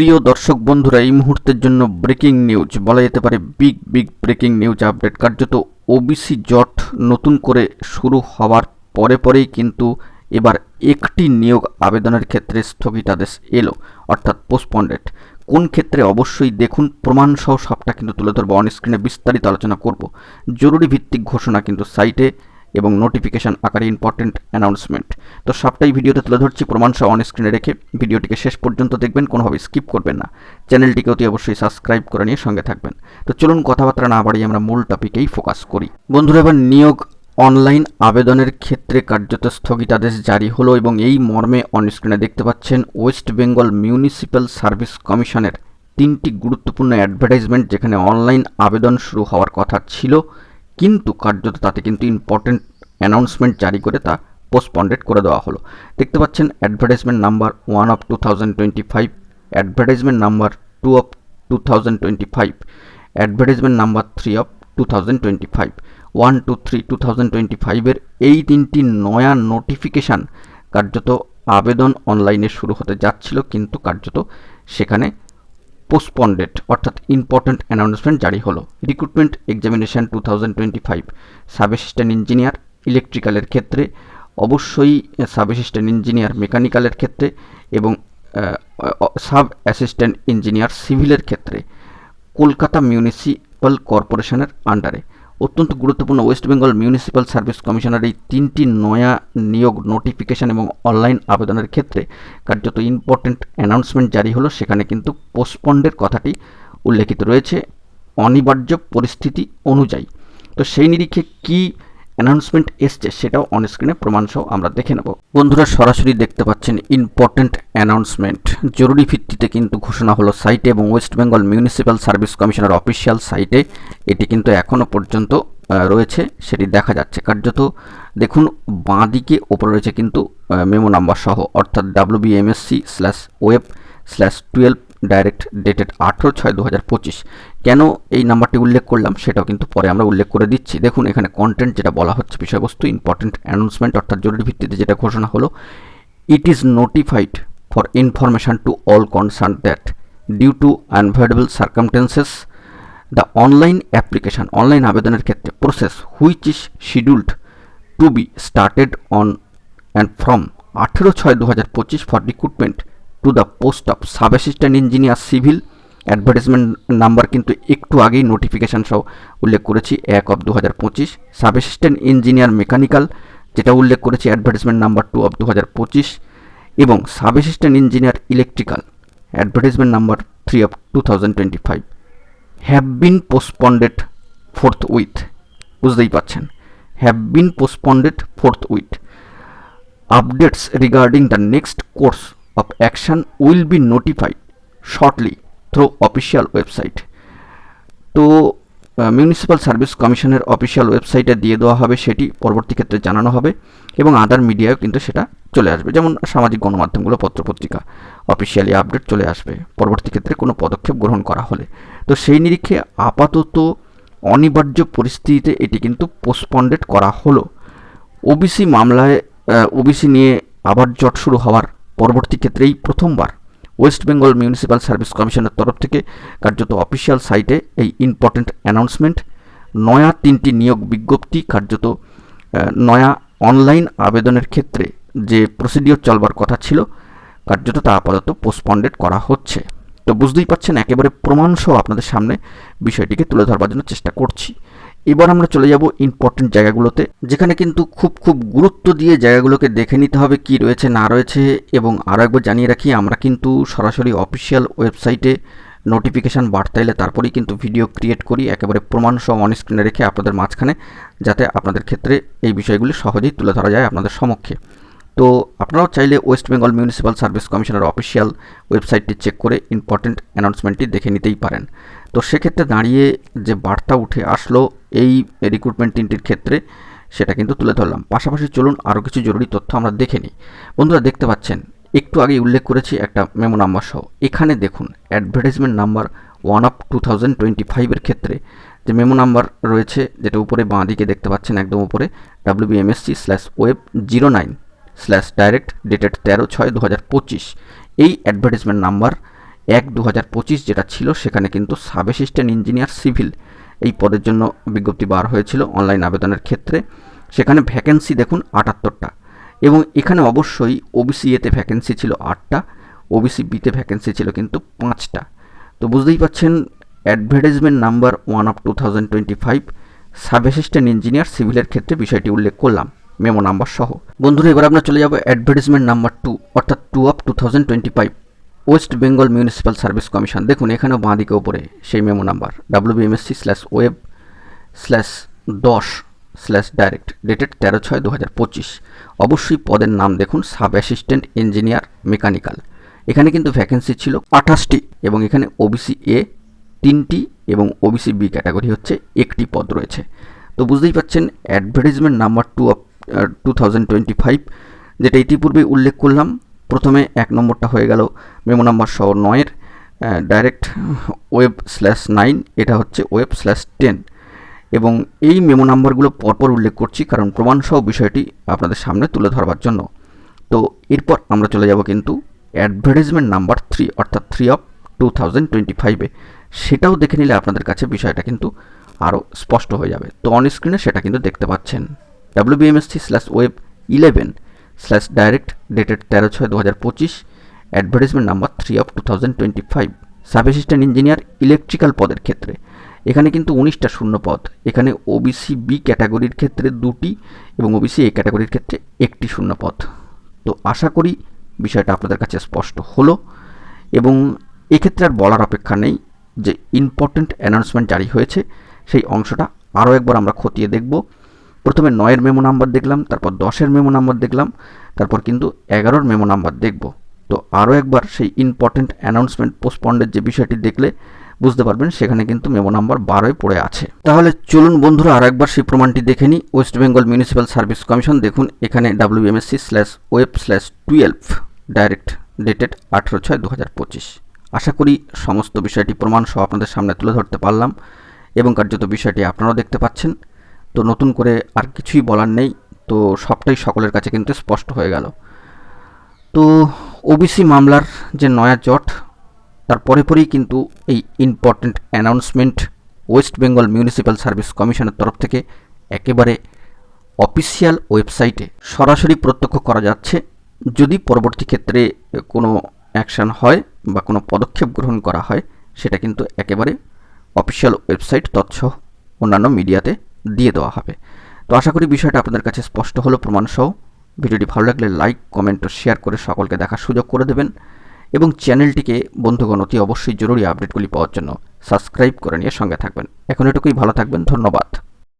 প্রিয় দর্শক বন্ধুরা, এই মুহূর্তের জন্য ব্রেকিং নিউজ বলা যেতে পারে big big breaking news update কার্যত ওবিসি জট নতুন করে শুরু হওয়ার পরে পরেই কিন্তু এবার একটি নিয়োগ আবেদনের ক্ষেত্রে স্থগিতাদেশ এলো, অর্থাৎ পোস্টপন্ডেড কোন ক্ষেত্রে? অবশ্যই দেখুন, প্রমাণসহ সবটা কিন্তু তুলে ধরবো। অন স্ক্রিনে বিস্তারিত আলোচনা করব। জরুরি ভিত্তিক ঘোষণা কিন্তু সাইটে এবং নোটিফিকেশন আকারে ইম্পর্টেন্ট অ্যানাউন্সমেন্ট তো সবটাই ভিডিওতে তুলে ধরছি, প্রমাণ সহ অন স্ক্রিনে রেখে ভিডিওটিকে শেষ পর্যন্ত দেখবেন, কোনোভাবে স্কিপ করবেন না। চ্যানেলটিকে অতি অবশ্যই সাবস্ক্রাইব করে নিয়ে সঙ্গে থাকবেন। তো চলুন কথাবার্তা না বাড়িয়ে আমরা মূল টপিকেই ফোকাস করি। বন্ধুরা, এবার নিয়োগ অনলাইন আবেদনের ক্ষেত্রে কার্যত স্থগিতাদেশ জারি হলো এবং এই মর্মে অন স্ক্রিনে দেখতে পাচ্ছেন ওয়েস্ট বেঙ্গল মিউনিসিপ্যাল সার্ভিস কমিশনের তিনটি গুরুত্বপূর্ণ অ্যাডভার্টাইজমেন্ট যেখানে অনলাইন আবেদন শুরু হওয়ার কথা ছিল। কিন্তু কার্যত তাতে কিন্তু ইম্পর্টেন্ট অ্যানাউন্সমেন্ট জারি করে তা পোস্টপন্ডেড করে দেওয়া হলো। দেখতে পাচ্ছেন advertisement number one of two thousand twenty five advertisement number two of two thousand twenty five advertisement number three of two thousand twenty five one two three two thousand twenty ফাইভের এই তিনটি নয়া নোটিফিকেশান কার্যত আবেদন অনলাইনে শুরু হতে যাচ্ছিল, কিন্তু কার্যত সেখানে পোস্টপন্ডেড অর্থাৎ ইম্পর্ট্যান্ট অ্যানাউন্সমেন্ট জারি হলো। Recruitment examination two thousand twenty five sub assistant engineer ইলেকট্রিক্যালের ক্ষেত্রে, অবশ্যই সাব অ্যাসিস্ট্যান্ট ইঞ্জিনিয়ার মেকানিক্যালের ক্ষেত্রে এবং সাব অ্যাসিস্ট্যান্ট ইঞ্জিনিয়ার সিভিলের ক্ষেত্রে। কলকাতা মিউনিসিপ্যাল কর্পোরেশনের আন্ডারে অত্যন্ত গুরুত্বপূর্ণ ওয়েস্ট বেঙ্গল মিউনিসিপ্যাল সার্ভিস কমিশনের এই তিনটি নয়া নিয়োগ নোটিফিকেশন এবং অনলাইন আবেদনের ক্ষেত্রে কার্যত ইম্পর্টেন্ট অ্যানাউন্সমেন্ট জারি হলো। সেখানে কিন্তু পোস্টপন্ডের কথাটি উল্লেখিত রয়েছে। অনিবার্য পরিস্থিতি অনুযায়ী। তো সেই নিরিখে কী অ্যানাউন্সমেন্ট এসছে, সেটাও অন স্ক্রিনে প্রমাণসহ আমরা দেখে নেব। বন্ধুরা, সরাসরি দেখতে পাচ্ছেন ইম্পর্টেন্ট অ্যানাউন্সমেন্ট জরুরি ভিত্তিতে কিন্তু ঘোষণা হলো সাইটে এবং ওয়েস্ট বেঙ্গল মিউনিসিপ্যাল সার্ভিস কমিশনের অফিসিয়াল সাইটে এটি কিন্তু এখনও পর্যন্ত রয়েছে, সেটি দেখা যাচ্ছে। কার্যত দেখুন বাঁ দিকে ওপরে রয়েছে কিন্তু মেমো নাম্বার সহ, অর্থাৎ WBMSC slash web slash twelve direct dated আঠেরো ছয় দু হাজার পঁচিশ। কেন এই নাম্বারটি উল্লেখ করলাম সেটাও কিন্তু পরে আমরা উল্লেখ করে দিচ্ছি। দেখুন, এখানে কন্টেন্ট যেটা বলা হচ্ছে, বিষয়বস্তু ইম্পর্টেন্ট অ্যানাউন্সমেন্ট অর্থাৎ জরুরি ভিত্তিতে যেটা ঘোষণা হলো it is notified for information to all concern that due to unavoidable circumstances the online application online আবেদনের ক্ষেত্রে process which is scheduled to be started on and from আঠেরো ছয় দু হাজার পঁচিশ for recruitment to the post of sub assistant engineer civil advertisement number কিন্তু একটু আগেই নোটিফিকেশান সহ উল্লেখ করেছি, এক অফ দু হাজার পঁচিশ। সাব অ্যাসিস্ট্যান্ট ইঞ্জিনিয়ার মেকানিক্যাল যেটা উল্লেখ করেছি অ্যাডভার্টাইজমেন্ট নাম্বার টু অফ দু হাজার পঁচিশ। এবং sub assistant engineer electrical advertisement number three of two thousand twenty five have been postponed forthwith বুঝতেই পাচ্ছেন have been postponed forthwith updates regarding the next course of action will be notified shortly through official website. তো municipal service কমিশনের official ওয়েবসাইটে দিয়ে দেওয়া হবে সেটি, পরবর্তী ক্ষেত্রে জানানো হবে এবং আদার মিডিয়াও কিন্তু সেটা চলে আসবে। যেমন সামাজিক গণমাধ্যমগুলো, পত্রপত্রিকা অফিসিয়ালি আপডেট চলে আসবে। পরবর্তী ক্ষেত্রে কোনো পদক্ষেপ গ্রহণ করা হলে। তো সেই নিরিখে আপাতত অনিবার্য পরিস্থিতিতে এটি কিন্তু পোস্টপন্ডেড করা হলো। ওবিসি মামলায় ওবিসি নিয়ে আবার জট শুরু হওয়ার পরবর্তী ক্ষেত্রে এই প্রথমবার ওয়েস্ট বেঙ্গল মিউনিসিপ্যাল সার্ভিস কমিশনের তরফ থেকে কার্যত অফিসিয়াল সাইটে এই ইম্পর্ট্যান্ট অ্যানাউন্সমেন্ট, নয়া তিনটি নিয়োগ বিজ্ঞপ্তি, কার্যত নয়া অনলাইন আবেদনের ক্ষেত্রে যে প্রসিডিওর চলবার কথা ছিল, কার্যত তা আপাতত পোস্টপন্ডেড করা হচ্ছে। তো বুঝতেই পারছেন, একেবারে প্রমাণসহ আপনাদের সামনে বিষয়টিকে তুলে ধরবার জন্য চেষ্টা করছি। এবার আমরা চলে যাব ইম্পর্টেন্ট জায়গাগুলোতে, যেখানে কিন্তু খুব খুব গুরুত্ব দিয়ে জায়গাগুলোকে দেখে নিতে হবে কি রয়েছে, না রয়েছে, এবং আরও একবার জানিয়ে রাখি, আমরা কিন্তু সরাসরি অফিসিয়াল ওয়েবসাইটে নোটিফিকেশান বার্তা এলে তারপরেই কিন্তু ভিডিও ক্রিয়েট করি, একেবারে প্রমাণ সহ অন স্ক্রিনে রেখে আপনাদের মাঝখানে, যাতে আপনাদের ক্ষেত্রে এই বিষয়গুলি সহজেই তুলে ধরা যায় আপনাদের সমক্ষে। তো আপনারাও চাইলে ওয়েস্ট বেঙ্গল মিউনিসিপ্যাল সার্ভিস কমিশনের অফিসিয়াল ওয়েবসাইটটি চেক করে ইম্পর্টেন্ট অ্যানাউন্সমেন্টটি দেখে নিতেই পারেন। তো সেক্ষেত্রে দাঁড়িয়ে যে বার্তা উঠে আসলো এই রিক্রুটমেন্ট তিনটির ক্ষেত্রে, সেটা কিন্তু তুলে ধরলাম। পাশাপাশি চলুন আরও কিছু জরুরি তথ্য আমরা দেখে নিই। বন্ধুরা, দেখতে পাচ্ছেন, একটু আগে উল্লেখ করেছি একটা মেমো নাম্বার সহ। এখানে দেখুন advertisement number one of two thousand twenty ফাইভের ক্ষেত্রে যে মেমো নাম্বার রয়েছে, যেটা উপরে বাঁ দিকে দেখতে পাচ্ছেন, একদম উপরে WBMSC slash web zero nine slash direct dated তেরো ছয় দু হাজার পঁচিশ। এই অ্যাডভার্টাইজমেন্ট নাম্বার এক দু হাজার পঁচিশ যেটা ছিল, সেখানে কিন্তু সাব অ্যাসিস্ট্যান্ট ইঞ্জিনিয়ার সিভিল এই পদের জন্য বিজ্ঞপ্তি বার হয়েছিল অনলাইন আবেদনের ক্ষেত্রে। সেখানে ভ্যাকেন্সি দেখুন আটাত্তরটা এবং এখানে অবশ্যই ওবিসি এতে ভ্যাকেন্সি ছিল আটটা ওবিসি বিতে ভ্যাকেন্সি ছিল কিন্তু পাঁচটা। তো বুঝতেই পাচ্ছেন advertisement number one of two thousand twenty five sub assistant engineer সিভিলের ক্ষেত্রে বিষয়টি উল্লেখ করলাম। মেমো নাম্বার সহ। বন্ধুরা, এবার আমরা চলে যাব অ্যাডভার্টাইজমেন্ট নাম্বার টু অর্থাৎ two of two thousand twenty five West Bengal municipal service commission দেখুন, এখানেও বাঁ দিকে ওপরে সেই memo number WBMSC slash web slash দশ স্ল্যাশ ডাইরেক্ট ডেটেড তেরো ছয় দু হাজার পঁচিশ। অবশ্যই পদের নাম দেখুন সাব অ্যাসিস্ট্যান্ট ইঞ্জিনিয়ার মেকানিক্যাল এখানে কিন্তু ভ্যাকেন্সি ছিল আঠাশটি এবং এখানে ওবিসি এ তিনটি এবং ওবিসি বি ক্যাটাগরি হচ্ছে একটি পদ রয়েছে। তো বুঝতেই পাচ্ছেন advertisement number two of two যেটা ইতিপূর্বে উল্লেখ করলাম। প্রথমে এক নম্বরটা হয়ে গেল মেমো নাম্বার সহ নয়ের ডাইরেক্ট ওয়েব স্ল্যাশ নাইন এটা হচ্ছে ওয়েব স্ল্যাশ টেন এবং এই মেমো নাম্বারগুলো পরপর উল্লেখ করছি, কারণ প্রমাণসহ বিষয়টি আপনাদের সামনে তুলে ধরবার জন্য। তো এরপর আমরা চলে যাব কিন্তু অ্যাডভার্টাইজমেন্ট নাম্বার থ্রি অর্থাৎ three of two thousand twenty ফাইভে সেটাও দেখে নিলে আপনাদের কাছে বিষয়টা কিন্তু আরও স্পষ্ট হয়ে যাবে। তো অন স্ক্রিনে সেটা কিন্তু দেখতে পাচ্ছেন। WBMSC slash web eleven slash direct dated তেরো ছয় দু হাজার পঁচিশ advertisement number three of two thousand twenty five sub assistant engineer electrical পদের ক্ষেত্রে। এখানে কিন্তু উনিশটা শূন্য পদ। এখানে ওবিসি বি ক্যাটাগরির ক্ষেত্রে দুটি এবং ওবিসি এ ক্যাটাগরির ক্ষেত্রে একটি শূন্য পদ। তো আশা করি বিষয়টা আপনাদের কাছে স্পষ্ট হলো এবং এক্ষেত্রে আর বলার অপেক্ষা নেই যে ইম্পর্ট্যান্ট অ্যানাউন্সমেন্ট জারি হয়েছে, সেই অংশটা আরও একবার আমরা খতিয়ে দেখব। প্রথমে নয়ের মেমো নাম্বার দেখলাম, তারপর দশের মেমো নাম্বার দেখলাম, তারপর কিন্তু এগারোর মেমো নাম্বার দেখব। তো আরও একবার সেই ইম্পর্ট্যান্ট অ্যানাউন্সমেন্ট পোস্টপন্ডের যে বিষয়টি দেখলে বুঝতে পারবেন, সেখানে কিন্তু মেমো নাম্বার বারোয় পড়ে আছে। তাহলে চলুন বন্ধুরা আরও একবার সেই প্রমাণটি দেখে নিই। West Bengal municipal service commission দেখুন, এখানে WMSC slash web slash twelve direct dated আঠেরো ছয় দু হাজার পঁচিশ। আশা করি সমস্ত বিষয়টি প্রমাণ সহ আপনাদের সামনে তুলে ধরতে পারলাম এবং কার্যত বিষয়টি আপনারাও দেখতে পাচ্ছেন। তো নতুন করে আর কিছুই বলার নেই। তো সবটাই সকলের কাছে কিন্তু স্পষ্ট হয়ে গেল। তো ওবিসি মামলার যে নয়া জট, তার পরে পরেই কিন্তু এই important announcement West Bengal municipal service কমিশনের তরফ থেকে একেবারে অফিসিয়াল ওয়েবসাইটে সরাসরি প্রত্যক্ষ করা যাচ্ছে। যদি পরবর্তী ক্ষেত্রে কোনো অ্যাকশান হয় বা কোনো পদক্ষেপ গ্রহণ করা হয়, সেটা কিন্তু একেবারে অফিসিয়াল ওয়েবসাইট তৎসহ অন্যান্য মিডিয়াতে দিয়ে দেওয়া হবে। তো আশা করি বিষয়টা আপনাদের কাছে স্পষ্ট হলো প্রমাণসহ ভিডিওটি ভালো লাগলে লাইক কমেন্ট ও শেয়ার করে সকলকে দেখার সুযোগ করে দেবেন। এবং চ্যানেলটিকে বন্ধুগণ, অতি অবশ্যই জরুরি আপডেটগুলি পাওয়ার জন্য সাবস্ক্রাইব করে নিয়ে সঙ্গে থাকবেন। এখন এটুকুই, ভালো থাকবেন, ধন্যবাদ।